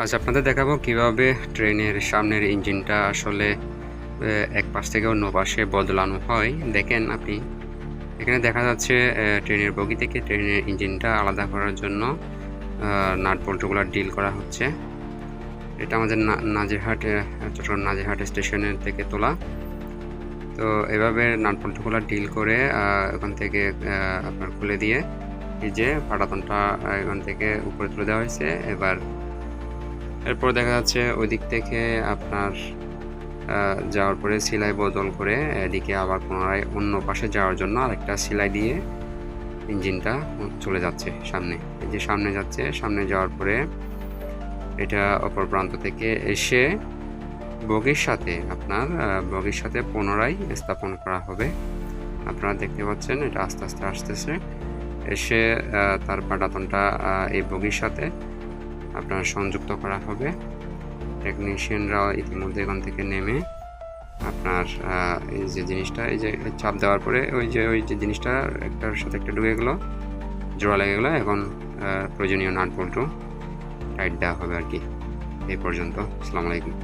আজ আপনাদের দেখাবো কীভাবে ট্রেনের সামনের ইঞ্জিনটা আসলে এক পাশ থেকে অন্য পাশে বদলানো হয়। দেখেন আপনি, এখানে দেখা যাচ্ছে ট্রেনের বগি থেকে ট্রেনের ইঞ্জিনটা আলাদা করার জন্য নাট বল্টুগুলো ডিল করা হচ্ছে। এটা আমাদের নাজিরহাট চট্টগ্রাম নাজিরহাট স্টেশনের থেকে তোলা। তো এভাবে নাট বল্টুগুলো ডিল করে ওখান থেকে আপনার খুলে দিয়ে যে ফাটাতনটা এখান থেকে উপরে তুলে দেওয়া হয়েছে। এবার এরপর দেখা যাচ্ছে ওই দিক থেকে আপনার যাওয়ার পরে সেলাই বদল করে এদিকে আবার পুনরায় অন্য পাশে যাওয়ার জন্য আরেকটা সেলাই দিয়ে ইঞ্জিনটা চলে যাচ্ছে সামনে। এই যে সামনে যাচ্ছে, সামনে যাওয়ার পরে এটা অপর প্রান্ত থেকে এসে বগির সাথে আপনার বগির সাথে পুনরায় স্থাপন করা হবে। আপনারা দেখতে পাচ্ছেন এটা আস্তে আস্তে আসতেছে। এসে তার পাটাতনটা এই বগির সাথে আপনার সংযুক্ত করা হবে। টেকনিশিয়ানরা ইতিমধ্যে এখান থেকে নেমে আপনার এই যে জিনিসটা, এই যে চাপ দেওয়ার পরে ওই যে ওই যে জিনিসটা একটার সাথে একটা ডুবে গেলো, জোড়া লেগে গেলো, এখন প্রয়োজনীয় নাট বল্টু টাইট দেওয়া হবে আর কি। এই পর্যন্ত, আসসালামু আলাইকুম।